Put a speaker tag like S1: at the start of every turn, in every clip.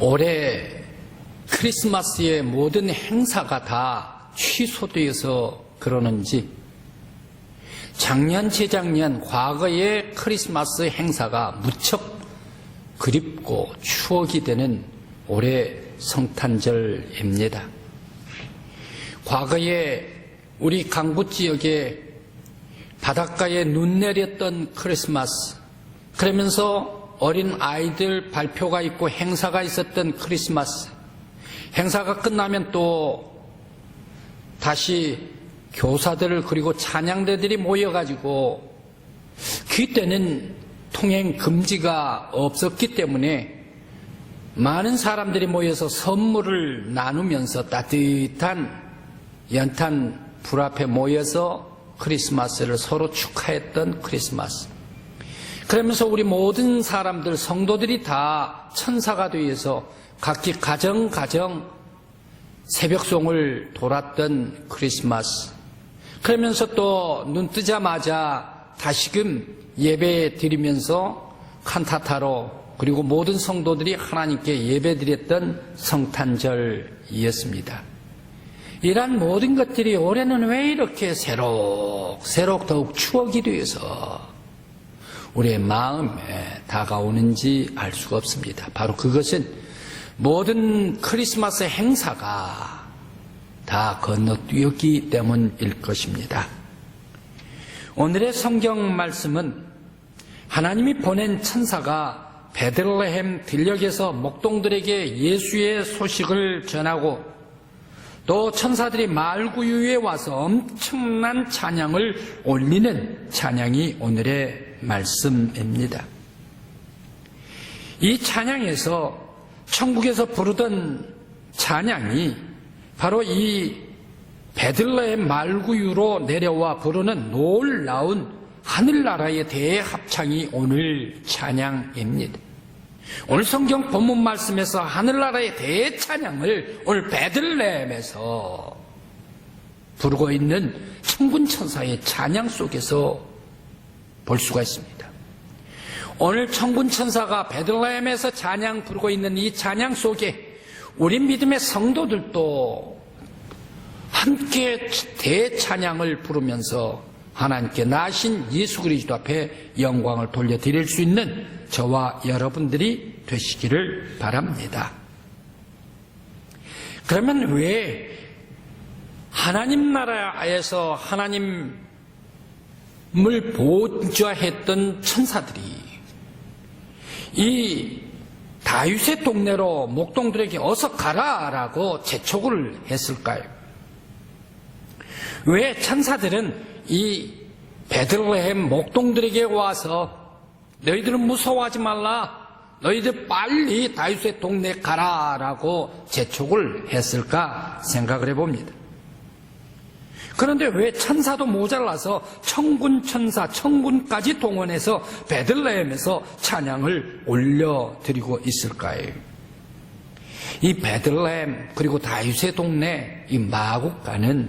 S1: 올해 크리스마스의 모든 행사가 다 취소되어서 그러는지 작년, 재작년, 과거의 크리스마스 행사가 무척 그립고 추억이 되는 올해 성탄절입니다. 과거에 우리 강북 지역에 바닷가에 눈 내렸던 크리스마스, 그러면서 어린 아이들 발표가 있고 행사가 있었던 크리스마스, 행사가 끝나면 또 다시 교사들 그리고 찬양대들이 모여가지고 그때는 통행 금지가 없었기 때문에 많은 사람들이 모여서 선물을 나누면서 따뜻한 연탄 불 앞에 모여서 크리스마스를 서로 축하했던 크리스마스. 그러면서 우리 모든 사람들, 성도들이 다 천사가 되어서 각기 가정 가정 새벽송을 돌았던 크리스마스. 그러면서 또 눈 뜨자마자 다시금 예배 드리면서 칸타타로 그리고 모든 성도들이 하나님께 예배 드렸던 성탄절이었습니다. 이러한 모든 것들이 올해는 왜 이렇게 새록새록 더욱 추억이 되어서 우리의 마음에 다가오는지 알 수가 없습니다. 바로 그것은 모든 크리스마스 행사가 다 건너뛰었기 때문일 것입니다. 오늘의 성경 말씀은 하나님이 보낸 천사가 베들레헴 들녘에서 목동들에게 예수의 소식을 전하고 또 천사들이 말구유에 와서 엄청난 찬양을 올리는 찬양이 오늘의 말씀입니다. 이 찬양에서 천국에서 부르던 찬양이 바로 이 베들레헴 말구유로 내려와 부르는 놀라운 하늘나라의 대합창이 오늘 찬양입니다. 오늘 성경 본문 말씀에서 하늘나라의 대찬양을 오늘 베들레헴에서 부르고 있는 천군 천사의 찬양 속에서 볼 수가 있습니다. 오늘 천군 천사가 베들레헴에서 찬양 부르고 있는 이 찬양 속에 우리 믿음의 성도들도 함께 대찬양을 부르면서 하나님께 나신 예수 그리스도 앞에 영광을 돌려드릴 수 있는 저와 여러분들이 되시기를 바랍니다. 그러면 왜 하나님 나라에서 하나님 을 보좌했던 천사들이 이 다윗의 동네로 목동들에게 어서 가라라고 재촉을 했을까요? 왜 천사들은 이 베들레헴 목동들에게 와서 너희들은 무서워하지 말라. 너희들 빨리 다윗의 동네 가라라고 재촉을 했을까 생각을 해봅니다. 그런데 왜 천사도 모자라서 천군 천사, 천군까지 동원해서 베들레헴에서 찬양을 올려드리고 있을까요? 이 베들레헴 그리고 다윗의 동네 이 마국가는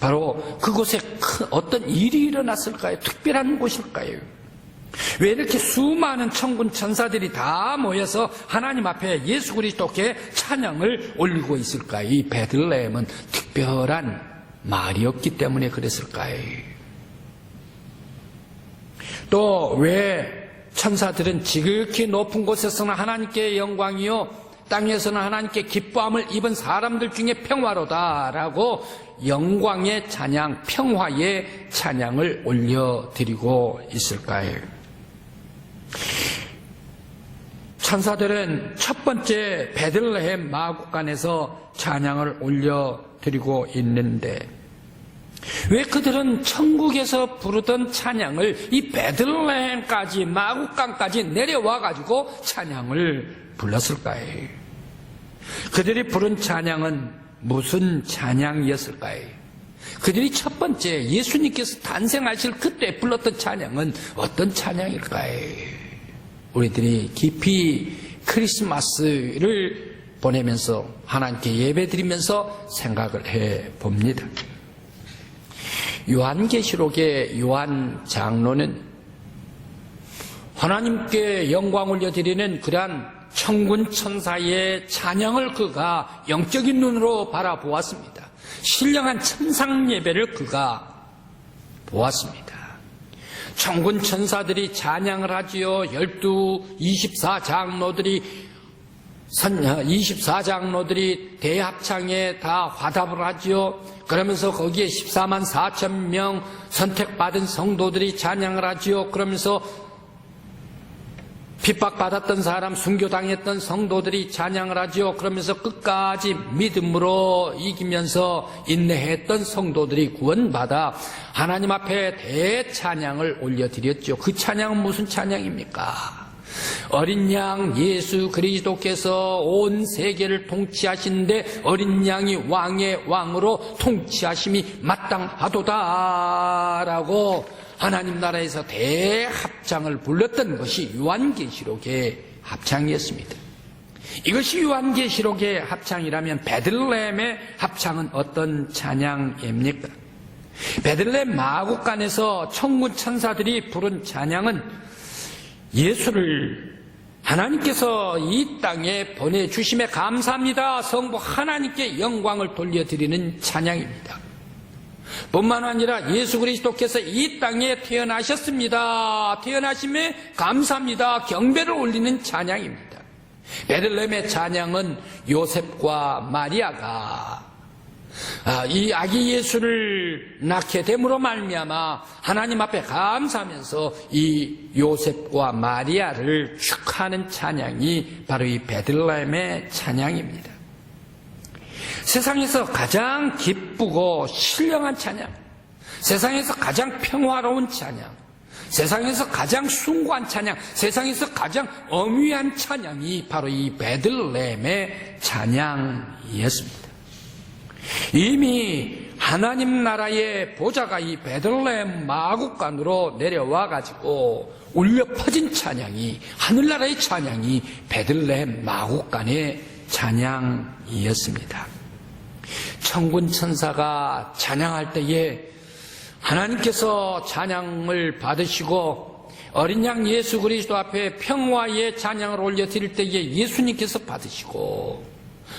S1: 바로 그곳에 큰 어떤 일이 일어났을까요? 특별한 곳일까요? 왜 이렇게 수많은 천군 천사들이 다 모여서 하나님 앞에 예수 그리스도께 찬양을 올리고 있을까요? 이 베들레헴은 특별한 말이었기 때문에 그랬을까요? 또 왜 천사들은 지극히 높은 곳에서는 하나님께 영광이요 땅에서는 하나님께 기뻐함을 입은 사람들 중에 평화로다라고 영광의 찬양, 평화의 찬양을 올려드리고 있을까요? 천사들은 첫 번째 베들레헴 마국간에서 찬양을 올려 드리고 있는데 왜 그들은 천국에서 부르던 찬양을 이 베들레헴까지 마국간까지 내려와 가지고 찬양을 불렀을까요? 그들이 부른 찬양은 무슨 찬양이었을까요? 그들이 첫 번째 예수님께서 탄생하실 그때 불렀던 찬양은 어떤 찬양일까요? 우리들이 깊이 크리스마스를 보내면서 하나님께 예배 드리면서 생각을 해 봅니다. 요한계시록의 요한 장로는 하나님께 영광 올려드리는 그러한 천군 천사의 찬양을 그가 영적인 눈으로 바라보았습니다. 신령한 천상 예배를 그가 보았습니다. 천군 천사들이 찬양을 하지요. 열두, 이십사 장로들이 선, 24장로들이 대합창에 다 화답을 하지요. 그러면서 거기에 14만 4천 명 선택받은 성도들이 찬양을 하지요. 그러면서 핍박받았던 사람, 순교당했던 성도들이 찬양을 하지요. 그러면서 끝까지 믿음으로 이기면서 인내했던 성도들이 구원받아 하나님 앞에 대찬양을 올려드렸죠. 그 찬양은 무슨 찬양입니까? 어린 양 예수 그리스도께서 온 세계를 통치하시는데 어린 양이 왕의 왕으로 통치하심이 마땅하도다라고 하나님 나라에서 대합창을 불렀던 것이 요한계시록의 합창이었습니다. 이것이 요한계시록의 합창이라면 베들레헴의 합창은 어떤 찬양입니까? 베들레헴 마국간에서 천군 천사들이 부른 찬양은 예수를 하나님께서 이 땅에 보내주심에 감사합니다. 성부 하나님께 영광을 돌려드리는 찬양입니다. 뿐만 아니라 예수 그리스도께서 이 땅에 태어나셨습니다. 태어나심에 감사합니다. 경배를 올리는 찬양입니다. 베들레헴의 찬양은 요셉과 마리아가 아, 이 아기 예수를 낳게 됨으로 말미암아 하나님 앞에 감사하면서 이 요셉과 마리아를 축하하는 찬양이 바로 이 베들레헴의 찬양입니다. 세상에서 가장 기쁘고 신령한 찬양, 세상에서 가장 평화로운 찬양, 세상에서 가장 숭고한 찬양, 세상에서 가장 엄위한 찬양이 바로 이 베들레헴의 찬양이었습니다. 이미 하나님 나라의 보좌가 이 베들레헴 마국간으로 내려와 가지고 울려 퍼진 찬양이 하늘나라의 찬양이 베들레헴 마국간의 찬양이었습니다. 천군 천사가 찬양할 때에 하나님께서 찬양을 받으시고 어린 양 예수 그리스도 앞에 평화의 찬양을 올려 드릴 때에 예수님께서 받으시고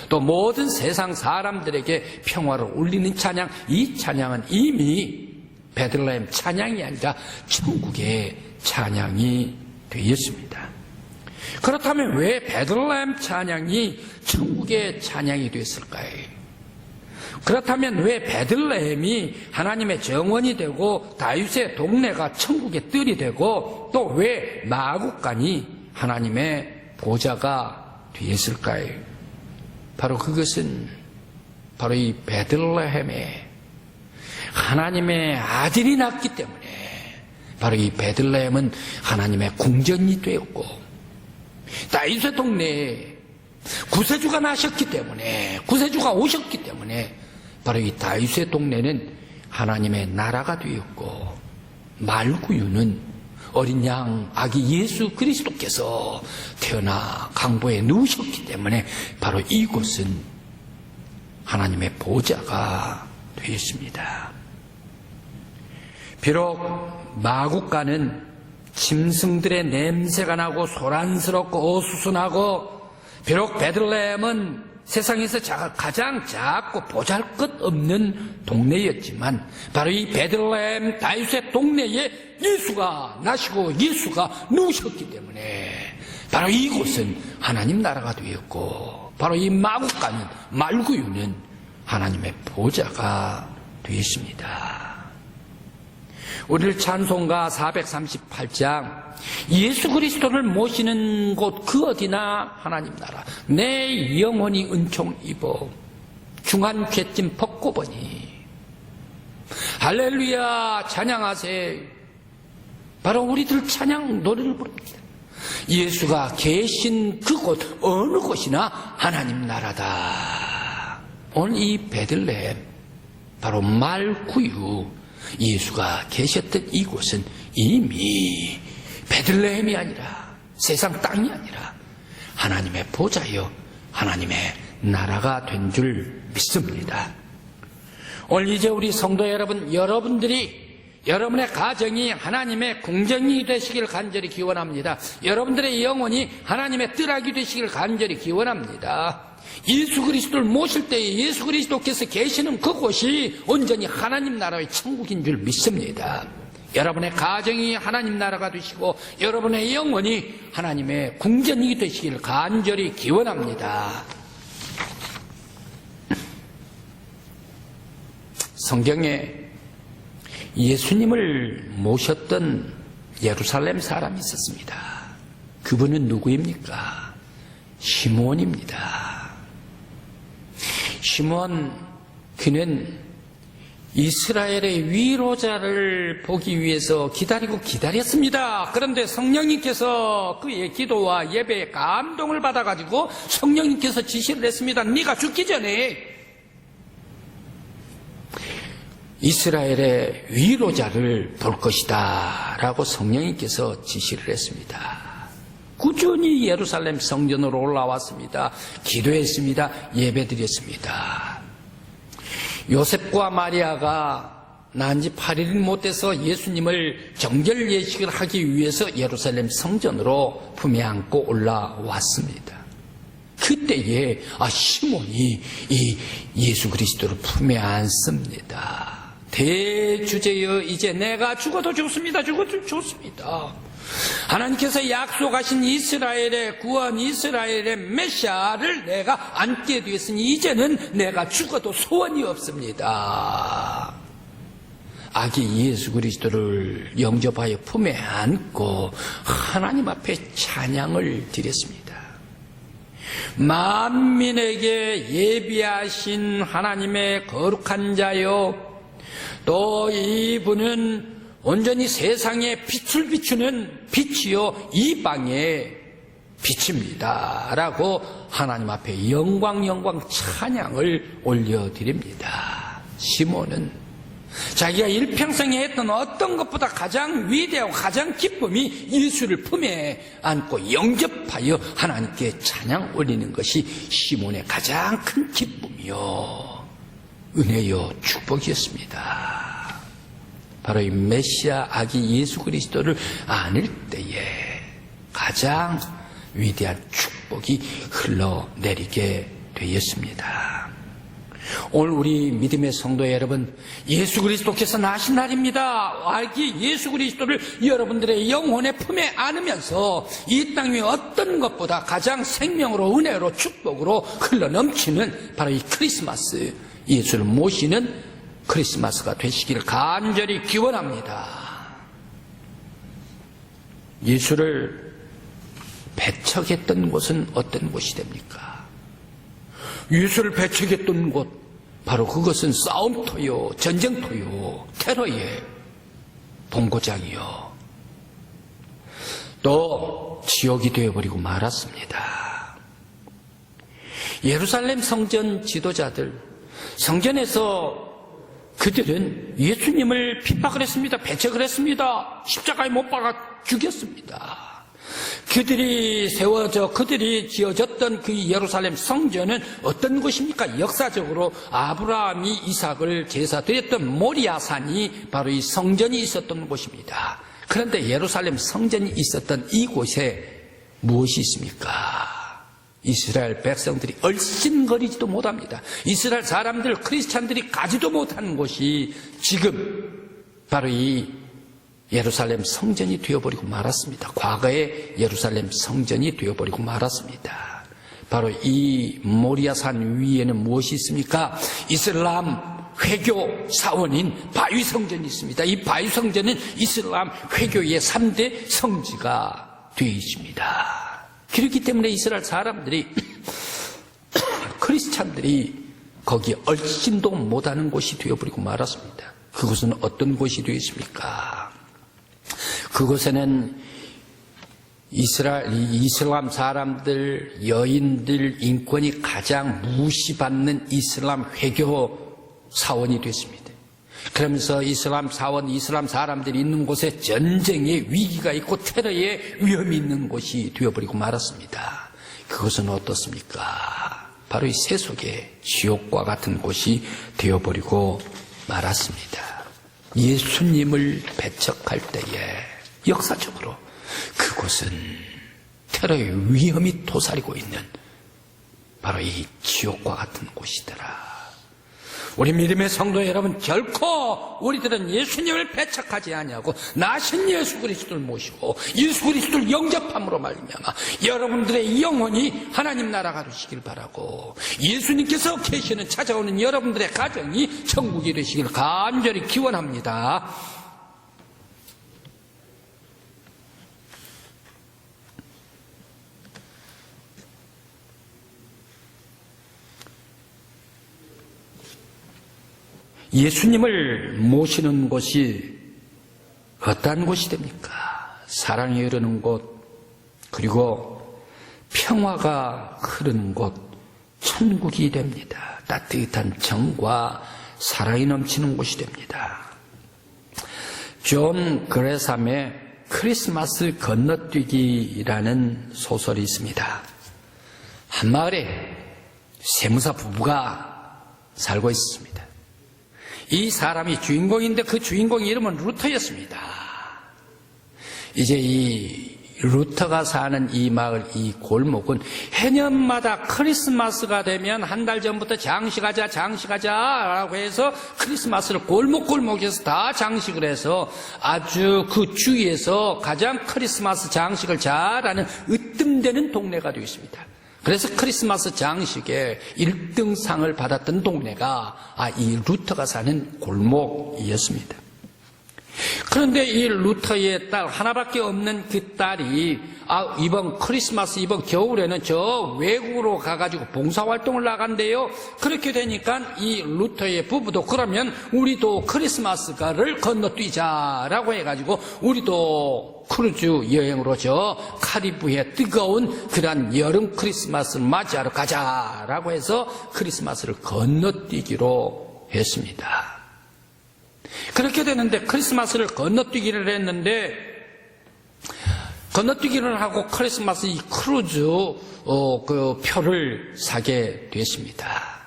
S1: 또 모든 세상 사람들에게 평화를 올리는 찬양, 이 찬양은 이미 베들레헴 찬양이 아니라 천국의 찬양이 되었습니다. 그렇다면 왜 베들레헴 찬양이 천국의 찬양이 됐을까요? 그렇다면 왜 베들레헴이 하나님의 정원이 되고 다윗의 동네가 천국의 뜰이 되고 또 왜 마국간이 하나님의 보좌가 되었을까요? 바로 그것은 바로 이 베들레헴에 하나님의 아들이 낳기 때문에 바로 이 베들레헴은 하나님의 궁전이 되었고 다윗의 동네에 구세주가 나셨기 때문에 구세주가 오셨기 때문에 바로 이 다윗의 동네는 하나님의 나라가 되었고 말구유는 어린 양 아기 예수 그리스도께서 태어나 강보에 누우셨기 때문에 바로 이곳은 하나님의 보좌가 되었습니다. 비록 마국가는 짐승들의 냄새가 나고 소란스럽고 어수선하고 비록 베들레헴은 세상에서 가장 작고 보잘 것 없는 동네였지만 바로 이 베들레헴 다윗의 동네에 예수가 나시고 예수가 누우셨기 때문에 바로 이곳은 하나님 나라가 되었고 바로 이 마국가는 말구유는 하나님의 보좌가 되었습니다. 오늘 찬송가 438장. 예수 그리스도를 모시는 곳 그 어디나 하나님 나라. 내 영혼이 은총 입어 중한 괴짐 벗고 보니. 할렐루야 찬양하세. 바로 우리들 찬양 노래를 부릅니다. 예수가 계신 그곳 어느 곳이나 하나님 나라다. 오늘 이 베들레헴 바로 말구유 예수가 계셨던 이곳은 이미 베들레헴이 아니라 세상 땅이 아니라 하나님의 보좌여 하나님의 나라가 된 줄 믿습니다. 오늘 이제 우리 성도 여러분, 여러분들이 여러분의 가정이 하나님의 궁정이 되시길 간절히 기원합니다. 여러분들의 영혼이 하나님의 뜰하기 되시길 간절히 기원합니다. 예수 그리스도를 모실 때에 예수 그리스도께서 계시는 그곳이 온전히 하나님 나라의 천국인 줄 믿습니다. 여러분의 가정이 하나님 나라가 되시고 여러분의 영혼이 하나님의 궁전이 되시길 간절히 기원합니다. 성경에 예수님을 모셨던 예루살렘 사람이 있었습니다. 그분은 누구입니까? 시몬입니다. 시몬 그는 이스라엘의 위로자를 보기 위해서 기다리고 기다렸습니다. 그런데 성령님께서 그의 기도와 예배에 감동을 받아가지고 성령님께서 지시를 했습니다. 네가 죽기 전에 이스라엘의 위로자를 볼 것이다. 라고 성령님께서 지시를 했습니다. 꾸준히 예루살렘 성전으로 올라왔습니다. 기도했습니다. 예배드렸습니다. 요셉과 마리아가 난지 8일 못 돼서 예수님을 정결 예식을 하기 위해서 예루살렘 성전으로 품에 안고 올라왔습니다. 그때에 아 시몬이 이 예수 그리스도를 품에 안습니다. 대주제여 이제 내가 죽어도 죽습니다. 죽어도 죽습니다. 하나님께서 약속하신 이스라엘의 구원, 이스라엘의 메시아를 내가 안게 되었으니 이제는 내가 죽어도 소원이 없습니다. 아기 예수 그리스도를 영접하여 품에 안고 하나님 앞에 찬양을 드렸습니다. 만민에게 예비하신 하나님의 거룩한 자요. 또 이분은 온전히 세상에 빛을 비추는 빛이요 이방의 빛입니다. 라고 하나님 앞에 영광 영광 찬양을 올려드립니다. 시몬은 자기가 일평생에 했던 어떤 것보다 가장 위대하고 가장 기쁨이 예수를 품에 안고 영접하여 하나님께 찬양 올리는 것이 시몬의 가장 큰 기쁨이요 은혜요 축복이었습니다. 바로 이 메시아 아기 예수 그리스도를 안을 때에 가장 위대한 축복이 흘러내리게 되었습니다. 오늘 우리 믿음의 성도 여러분, 예수 그리스도께서 나신 날입니다. 아기 예수 그리스도를 여러분들의 영혼의 품에 안으면서 이 땅 위에 어떤 것보다 가장 생명으로 은혜로 축복으로 흘러 넘치는 바로 이 크리스마스 예수를 모시는 크리스마스가 되시기를 간절히 기원합니다. 예수를 배척했던 곳은 어떤 곳이 됩니까? 예수를 배척했던 곳, 바로 그것은 싸움터요, 전쟁터요, 테러의 본고장이요. 또 지옥이 되어버리고 말았습니다. 예루살렘 성전 지도자들, 성전에서 그들은 예수님을 핍박을 했습니다. 배척을 했습니다. 십자가에 못 박아 죽였습니다. 그들이 세워져 그들이 지어졌던 그 예루살렘 성전은 어떤 곳입니까? 역사적으로 아브라함이 이삭을 제사드렸던 모리아산이 바로 이 성전이 있었던 곳입니다. 그런데 예루살렘 성전이 있었던 이곳에 무엇이 있습니까? 이스라엘 백성들이 얼씬거리지도 못합니다. 이스라엘 사람들, 크리스찬들이 가지도 못하는 곳이 지금 바로 이 예루살렘 성전이 되어버리고 말았습니다. 과거의 예루살렘 성전이 되어버리고 말았습니다. 바로 이 모리아산 위에는 무엇이 있습니까? 이슬람 회교 사원인 바위 성전이 있습니다. 이 바위 성전은 이슬람 회교의 3대 성지가 되어 있습니다. 그렇기 때문에 이스라엘 사람들이 크리스찬들이 거기에 얼씬도 못하는 곳이 되어버리고 말았습니다. 그곳은 어떤 곳이 되었습니까? 그곳에는 이스라엘, 이슬람 사람들, 여인들 인권이 가장 무시받는 이슬람 회교 사원이 됐습니다. 그러면서 이슬람 사원, 이슬람 사람들이 있는 곳에 전쟁의 위기가 있고 테러의 위험이 있는 곳이 되어버리고 말았습니다. 그것은 어떻습니까? 바로 이 세속의 지옥과 같은 곳이 되어버리고 말았습니다. 예수님을 배척할 때에 역사적으로 그곳은 테러의 위험이 도사리고 있는 바로 이 지옥과 같은 곳이더라. 우리 믿음의 성도 여러분 결코 우리들은 예수님을 배척하지 아니하고 나신 예수 그리스도를 모시고 예수 그리스도를 영접함으로 말미암아 여러분들의 영혼이 하나님 나라 가르시길 바라고 예수님께서 계시는 찾아오는 여러분들의 가정이 천국이 되시길 간절히 기원합니다. 예수님을 모시는 곳이 어떠한 곳이 됩니까? 사랑이 흐르는 곳, 그리고 평화가 흐르는 곳, 천국이 됩니다. 따뜻한 정과 사랑이 넘치는 곳이 됩니다. 존 그레삼의 크리스마스 건너뛰기라는 소설이 있습니다. 한 마을에 세무사 부부가 살고 있습니다. 이 사람이 주인공인데 그 주인공 이름은 루터였습니다. 이제 이 루터가 사는 이 마을, 이 골목은 해년마다 크리스마스가 되면 한 달 전부터 장식하자, 장식하자 라고 해서 크리스마스를 골목골목에서 다 장식을 해서 아주 그 주위에서 가장 크리스마스 장식을 잘하는 으뜸되는 동네가 되어 있습니다. 그래서 크리스마스 장식에 1등상을 받았던 동네가 아, 이 루터가 사는 골목이었습니다. 그런데 이 루터의 딸 하나밖에 없는 그 딸이 아, 이번 크리스마스 이번 겨울에는 저 외국으로 가가지고 봉사활동을 나간대요. 그렇게 되니까 이 루터의 부부도 그러면 우리도 크리스마스가를 건너뛰자라고 해가지고 우리도 크루즈 여행으로 저 카리브해 뜨거운 그러한 여름 크리스마스를 맞이하러 가자라고 해서 크리스마스를 건너뛰기로 했습니다. 그렇게 되는데 크리스마스를 건너뛰기를 했는데 건너뛰기를 하고 크리스마스 이 크루즈 어, 그 표를 사게 됐습니다.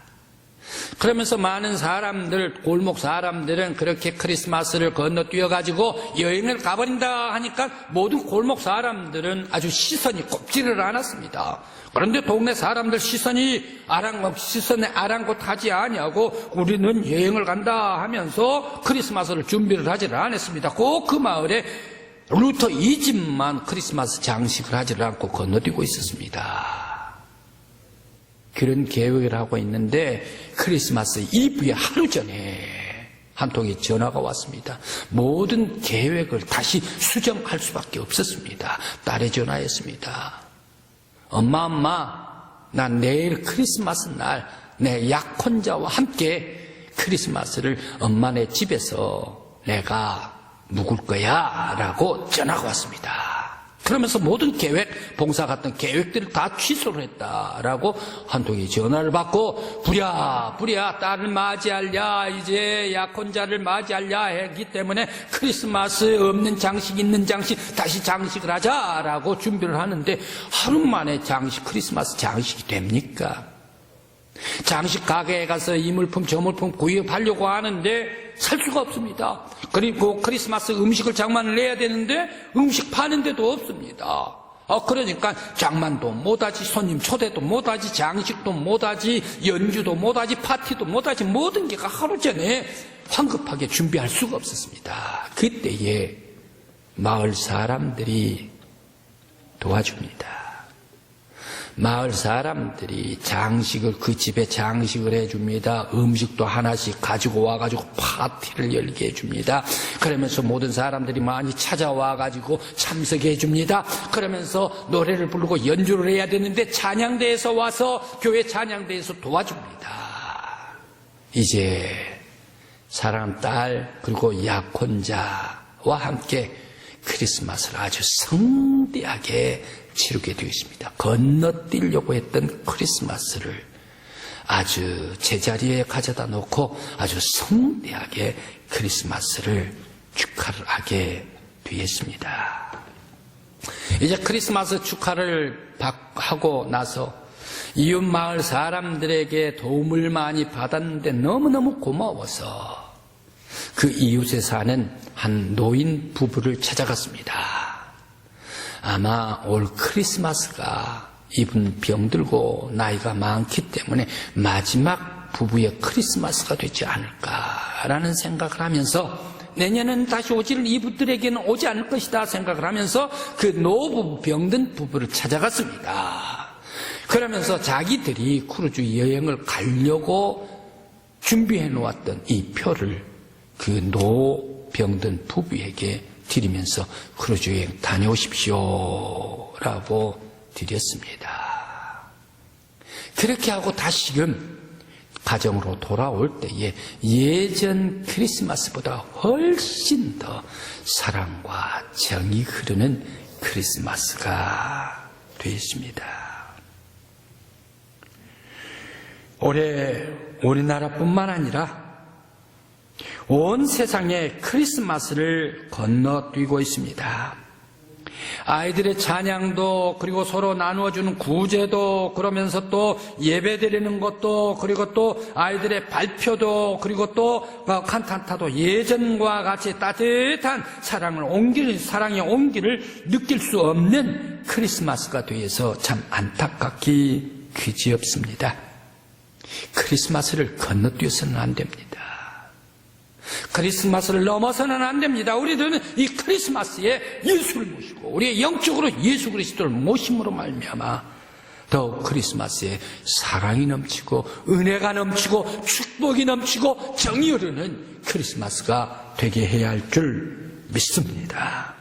S1: 그러면서 많은 사람들, 골목 사람들은 그렇게 크리스마스를 건너뛰어 가지고 여행을 가버린다 하니까 모든 골목 사람들은 아주 시선이 꼽지를 않았습니다. 그런데 동네 사람들 시선이 아랑곳, 시선에 아랑곳하지 아니하고 우리는 여행을 간다 하면서 크리스마스를 준비를 하지를 않았습니다. 꼭 그 마을에 루터 이 집만 크리스마스 장식을 하지를 않고 건너뛰고 있었습니다. 그런 계획을 하고 있는데 크리스마스 이브의 하루 전에 한 통의 전화가 왔습니다. 모든 계획을 다시 수정할 수밖에 없었습니다. 딸의 전화였습니다. 엄마, 엄마, 난 내일 크리스마스 날 내 약혼자와 함께 크리스마스를 엄마네 집에서 내가 묵을 거야 라고 전화가 왔습니다. 그러면서 모든 계획, 봉사 같은 계획들을 다 취소를 했다라고 한 통의 전화를 받고 부랴 부랴 딸을 맞이하랴 이제 약혼자를 맞이하랴 했기 때문에 크리스마스 없는 장식 있는 장식 다시 장식을 하자라고 준비를 하는데 하루 만에 장식 크리스마스 장식이 됩니까? 장식 가게에 가서 이 물품 저 물품 구입하려고 하는데 살 수가 없습니다. 그리고 크리스마스 음식을 장만을 해야 되는데 음식 파는 데도 없습니다. 어, 그러니까 장만도 못하지, 손님 초대도 못하지, 장식도 못하지, 연주도 못하지, 파티도 못하지, 모든 게가 하루 전에 황급하게 준비할 수가 없었습니다. 그때에 마을 사람들이 도와줍니다. 마을 사람들이 장식을 그 집에 장식을 해줍니다. 음식도 하나씩 가지고 와가지고 파티를 열게 해줍니다. 그러면서 모든 사람들이 많이 찾아와가지고 참석해줍니다. 그러면서 노래를 부르고 연주를 해야 되는데 찬양대에서 와서 교회 찬양대에서 도와줍니다. 이제 사랑하는 딸 그리고 약혼자와 함께 크리스마스를 아주 성대하게 치르게 되어 있습니다. 건너뛰려고 했던 크리스마스를 아주 제자리에 가져다 놓고 아주 성대하게 크리스마스를 축하를 하게 되었습니다. 이제 크리스마스 축하를 하고 나서 이웃 마을 사람들에게 도움을 많이 받았는데 너무너무 고마워서 그 이웃에 사는 한 노인 부부를 찾아갔습니다. 아마 올 크리스마스가 이분 병들고 나이가 많기 때문에 마지막 부부의 크리스마스가 되지 않을까라는 생각을 하면서 내년은 다시 오지를 이분들에게는 오지 않을 것이다 생각을 하면서 그 노부부 병든 부부를 찾아갔습니다. 그러면서 자기들이 크루즈 여행을 가려고 준비해 놓았던 이 표를 그 노 병든 부부에게 드리면서 크루즈 여행 다녀오십시오 라고 드렸습니다. 그렇게 하고 다시금 가정으로 돌아올 때에 예전 크리스마스보다 훨씬 더 사랑과 정이 흐르는 크리스마스가 되었습니다. 올해 우리나라뿐만 아니라 온 세상에 크리스마스를 건너뛰고 있습니다. 아이들의 찬양도 그리고 서로 나누어주는 구제도 그러면서 또 예배 드리는 것도 그리고 또 아이들의 발표도 그리고 또 칸탄타도 예전과 같이 따뜻한 사랑을 옮기는 사랑의 온기를 느낄 수 없는 크리스마스가 되어서 참 안타깝기 그지없습니다. 크리스마스를 건너뛰어서는 안 됩니다. 크리스마스를 넘어서는 안 됩니다. 우리들은 이 크리스마스에 예수를 모시고 우리의 영적으로 예수 그리스도를 모심으로 말미암아 더욱 크리스마스에 사랑이 넘치고 은혜가 넘치고 축복이 넘치고 정이 흐르는 크리스마스가 되게 해야 할 줄 믿습니다.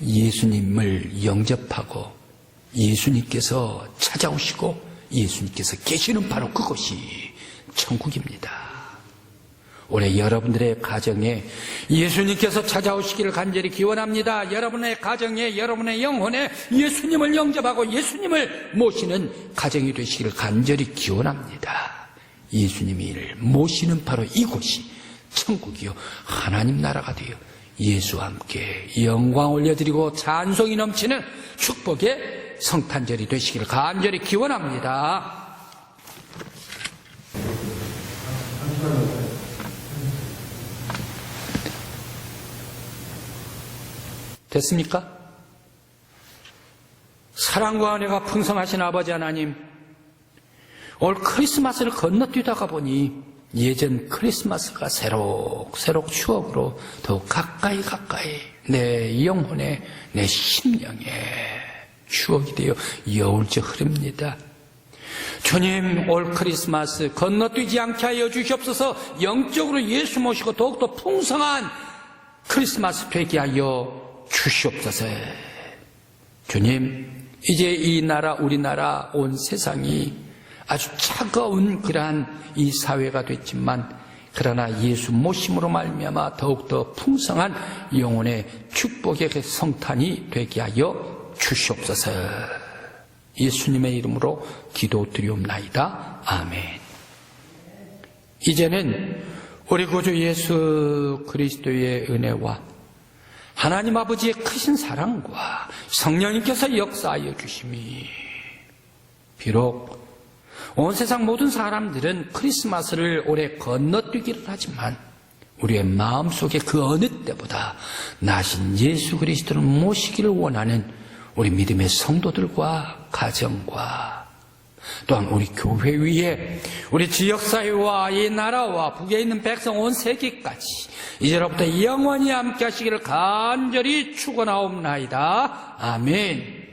S1: 예수님을 영접하고 예수님께서 찾아오시고 예수님께서 계시는 바로 그것이 천국입니다. 올해 여러분들의 가정에 예수님께서 찾아오시기를 간절히 기원합니다. 여러분의 가정에 여러분의 영혼에 예수님을 영접하고 예수님을 모시는 가정이 되시기를 간절히 기원합니다. 예수님을 모시는 바로 이곳이 천국이요 하나님 나라가 되어 예수와 함께 영광 올려드리고 찬송이 넘치는 축복의 성탄절이 되시기를 간절히 기원합니다. 됐습니까? 사랑과 은혜가 풍성하신 아버지 하나님, 올 크리스마스를 건너뛰다가 보니 예전 크리스마스가 새록새록 추억으로 더 가까이 가까이 내 영혼에, 내 심령에 추억이 되어 여울져 흐릅니다. 주님, 올 크리스마스 건너뛰지 않게 하여 주시옵소서 영적으로 예수 모시고 더욱더 풍성한 크리스마스 되게 하여 주시옵소서. 주님, 이제 이 나라, 우리나라, 온 세상이 아주 차가운 그러한 이 사회가 됐지만, 그러나 예수 모심으로 말미암아 더욱더 풍성한 영혼의 축복의 그 성탄이 되게 하여 주시옵소서. 예수님의 이름으로 기도드리옵나이다. 아멘. 이제는 우리 구주 예수 그리스도의 은혜와 하나님 아버지의 크신 사랑과 성령님께서 역사하여 주심이 비록 온 세상 모든 사람들은 크리스마스를 올해 건너뛰기를 하지만 우리의 마음속에 그 어느 때보다 나신 예수 그리스도를 모시기를 원하는 우리 믿음의 성도들과 가정과 또한 우리 교회 위에 우리 지역사회와 이 나라와 북에 있는 백성 온 세계까지 이제로부터 영원히 함께 하시기를 간절히 축원하옵나이다. 아멘.